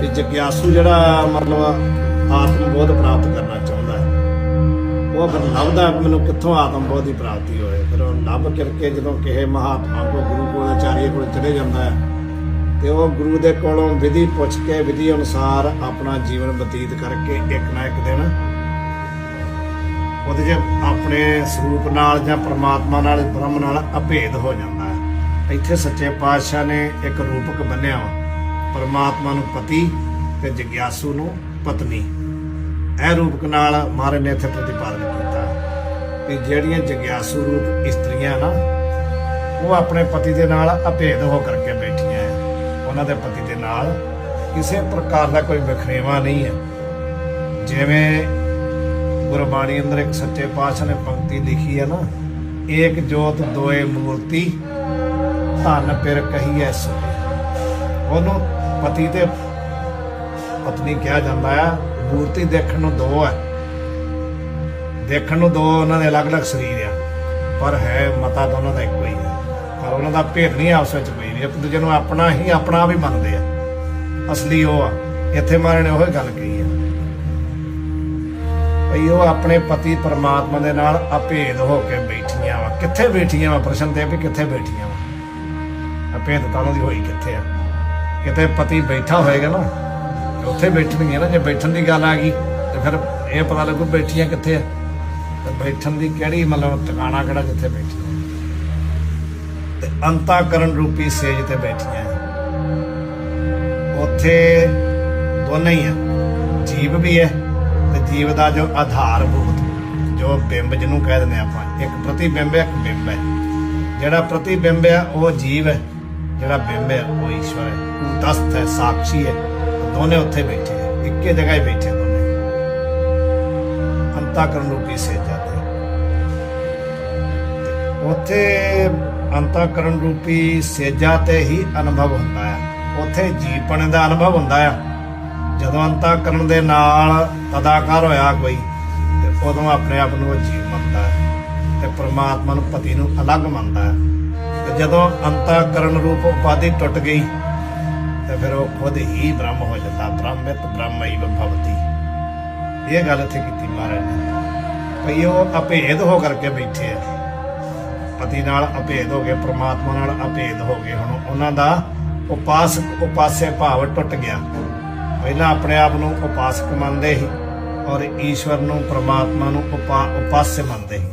ਕਿ ਜਗਿਆਸੂ ਜਿਹੜਾ ਮਤਲਬ ਆਤਮ ਬੋਧ ਪ੍ਰਾਪਤ ਕਰਨਾ ਚਾਹੁੰਦਾ ਹੈ। ਉਹ ਫਿਰ ਲੱਭਦਾ ਮੈਨੂੰ ਕਿੱਥੋਂ ਆਤਮ ਬੋਧ ਦੀ ਪ੍ਰਾਪਤੀ ਹੋਏ? ਫਿਰ ਉਹ ਲੱਭ ਕਰਕੇ ਜਦੋਂ ਕਿਸੇ ਮਹਾਤਮਾ ਕੋ ਗੁਰੂ ਕੋਲ, ਆਚਾਰੀਆ ਕੋਲ ਚਲੇ ਜਾਂਦਾ ਹੈ, ਤੇ ਉਹ ਗੁਰੂ ਦੇ ਕੋਲੋਂ ਵਿਧੀ ਪੁੱਛ ਕੇ, ਵਿਧੀ ਅਨੁਸਾਰ ਆਪਣਾ ਜੀਵਨ ਬਤੀਤ ਕਰਕੇ ਇੱਕ ਨਾ ਇੱਕ ਦਿਨ ਉਹਦੇ 'ਚ ਆਪਣੇ ਸਰੂਪ ਨਾਲ ਜਾਂ ਪ੍ਰਮਾਤਮਾ ਨਾਲ, ਬ੍ਰਹਮ ਨਾਲ ਅਭੇਦ ਹੋ ਜਾਂਦਾ ਹੈ। ਇੱਥੇ ਸੱਚੇ ਪਾਤਸ਼ਾਹ ਨੇ ਇੱਕ ਰੂਪਕ ਬੰਨਿਆ ਵਾ। ਪਰਮਾਤਮਾ ਨੂੰ ਪਤੀ ਤੇ ਜਗਿਆਸੂ ਨੂੰ ਪਤਨੀ। ਇਹ ਰੂਪ ਨਾਲ ਮਹਾਰਾਜ ਨੇ ਇੱਥੇ ਪ੍ਰਤੀਪਾਦਨ ਕੀਤਾ ਕਿ ਜਿਹੜੀਆਂ ਜਗਿਆਸੂ ਰੂਪ ਇਸਤਰੀਆਂ ਨਾ, ਉਹ ਆਪਣੇ ਪਤੀ ਦੇ ਨਾਲ ਅਭੇਦ ਹੋ ਕਰਕੇ ਬੈਠੀਆਂ ਉਹਨਾਂ ਦੇ ਪਤੀ ਦੇ ਨਾਲ ਕਿਸੇ ਪ੍ਰਕਾਰ ਦਾ ਕੋਈ ਵਖਰੇਵਾ ਨਹੀਂ ਹੈ ਜਿਵੇਂ ਗੁਰਬਾਣੀ ਅੰਦਰ ਇੱਕ ਸੱਚੇ ਪਾਤਸ਼ਾਹ ਨੇ ਪੰਕਤੀ ਲਿਖੀ ਹੈ ਨਾ, ਏਕ ਜੋਤ ਦੋਏ ਮੂਰਤੀ, ਧਨ ਪਿਰ ਕਹੀਐ ਸੋ ਉਹਨੂੰ ਪਤੀ ਤੇ ਪਤਨੀ ਕਿਹਾ ਜਾਂਦਾ ਆ ਮੂਰਤੀ ਦੇਖਣ ਨੂੰ ਦੋ ਹੈ। ਦੇਖਣ ਨੂੰ ਦੋ ਉਹਨਾਂ ਦੇ ਅਲੱਗ-ਅਲੱਗ ਸਰੀਰ ਆ, ਪਰ ਹੈ ਮਤਾ ਦੋਨਾਂ ਦਾ ਇੱਕੋ ਹੀ ਹੈ। ਪਰ ਉਹਨਾਂ ਦਾ ਭੇਦ ਨਹੀਂ ਆਪਸ ਵਿੱਚ ਕੋਈ ਨਹੀਂ ਇੱਕ ਦੂਜੇ ਨੂੰ ਆਪਣਾ ਹੀ ਆਪਣਾ ਆਪ ਮੰਨਦੇ ਆ। ਅਸਲੀ ਉਹ ਆ, ਇੱਥੇ ਮਾਰੇ ਨੇ ਉਹ ਗੱਲ ਕਹੀ ਆ। ਭਈ ਉਹ ਆਪਣੇ ਪਤੀ ਪਰਮਾਤਮਾ ਦੇ ਨਾਲ ਅਭੇਦ ਹੋ ਕੇ ਬੈਠੀਆਂ ਵਾ। ਕਿੱਥੇ ਬੈਠੀਆਂ ਵਾ ਪ੍ਰਸ਼ਨ ਤੇ ਵੀ ਕਿੱਥੇ ਬੈਠੀਆਂ ਵਾ? ਅਭੇਦ ਤਾਂ ਉਹਨਾਂ ਦੀ ਹੋਈ ਕਿੱਥੇ ਆ? ਕਿਤੇ ਪਤੀ ਬੈਠਾ ਹੋਏਗਾ ਨਾ ਉੱਥੇ ਬੈਠਣਗੀਆਂ ਨਾ, ਜੇ ਬੈਠਣ ਦੀ ਗੱਲ ਆ ਗਈ, ਤੇ ਫਿਰ ਇਹ ਪਤਾ ਲੱਗੂ ਬੈਠੀਆਂ ਕਿੱਥੇ ਆ। ਤੇ ਬੈਠਣ ਦੀ ਕਿਹੜੀ ਮਤਲਬ ਟਿਕਾਣਾ ਕਿਹੜਾ ਜਿੱਥੇ ਬੈਠੀਆਂ। ਤੇ ਅੰਤਾਕਰਨ ਰੂਪੀ ਸੇਜ ਤੇ ਬੈਠੀਆਂ। ਉੱਥੇ ਦੋਨੇ ਹੀ ਆ। ਜੀਵ ਵੀ ਹੈ ਤੇ ਜੀਵ ਦਾ ਜੋ ਆਧਾਰਭੂਤ, ਜੋ ਬਿੰਬ ਜਿਹਨੂੰ ਕਹਿ ਦਿੰਦੇ ਆਪਾਂ, ਇੱਕ ਪ੍ਰਤੀਬਿੰਬ ਹੈ, ਇੱਕ ਬਿੰਬ ਹੈ। ਜਿਹੜਾ ਪ੍ਰਤੀਬਿੰਬ ਹੈ, ਉਹ ਜੀਵ ਹੈ। ਜਿਹੜਾ ਬਿੰਬ ਹੈ, ਉਹ ਈਸ਼ਵਰ ਹੈ। ਤਸਤ ਹੈ ਸਾਖੀ ਹੈ। ਦੋਨੇ ਉੱਥੇ ਬੈਠੇ ਹੈ। ਇੱਕੇ ਜਗ੍ਹਾ ਹੀ ਬੈਠੇ ਦੋਨੇ। ਅੰਤਾਕਰਨ ਰੂਪੀ ਸੇਜਾ ਤੇ ਉੱਥੇ। ਅੰਤਾਕਰਨ ਰੂਪੀ ਸੇਜਾ ਤੇ ਹੀ ਅਨੁਭਵ ਹੁੰਦਾ ਹੈ। ਉੱਥੇ ਜੀਵਪਣ ਦਾ ਅਨੁਭਵ ਹੁੰਦਾ ਹੈ। ਜਦੋਂ ਅੰਤਾਕਰਨ ਦੇ ਨਾਲ ਤਦਾਕਾਰ ਹੋਇਆ ਕੋਈ, ਤੇ ਉਦੋਂ ਆਪਣੇ ਆਪ ਨੂੰ ਉਹ ਜੀਵ ਮੰਨਦਾ ਹੈ। ਤੇ ਪ੍ਰਮਾਤਮਾ ਨੂੰ ਪਤੀ ਨੂੰ ਅਲੱਗ ਮੰਨਦਾ ਹੈ। ਜਦੋਂ ਅੰਤਾਕਰਨ ਰੂਪ ਉਪਾਧੀ ਟੁੱਟ ਗਈ, ਤੇ ਫਿਰ ਉਹ ਖੁਦ ਹੀ ਬ੍ਰਹਮ ਹੋ ਜਾਂਦਾ, ਬ੍ਰਹਮਿਤ ਬ੍ਰਹਮਈ ਭਵਤੀ ਇਹ ਗੱਲ ਇੱਥੇ ਕੀਤੀ ਮਹਾਰਾਜ ਨੇ। ਭਈ ਉਹ ਅਭੇਦ ਹੋ ਕਰਕੇ ਬੈਠੇ ਆ। ਪਤੀ ਨਾਲ ਅਭੇਦ ਹੋ ਗਏ, ਪ੍ਰਮਾਤਮਾ ਨਾਲ ਅਭੇਦ ਹੋ ਗਏ। ਹੁਣ ਉਹਨਾਂ ਦਾ ਉਪਾਸ ਉਪਾਸੇ ਭਾਵ ਟੁੱਟ ਗਿਆ। ਪਹਿਲਾਂ ਆਪਣੇ ਆਪ ਨੂੰ ਉਪਾਸਕ ਮੰਨਦੇ ਸੀ, ਔਰ ਈਸ਼ਵਰ ਨੂੰ ਪ੍ਰਮਾਤਮਾ ਨੂੰ ਉਪਾ ਉਪਾस्य ਮੰਨਦੇ ਸੀ।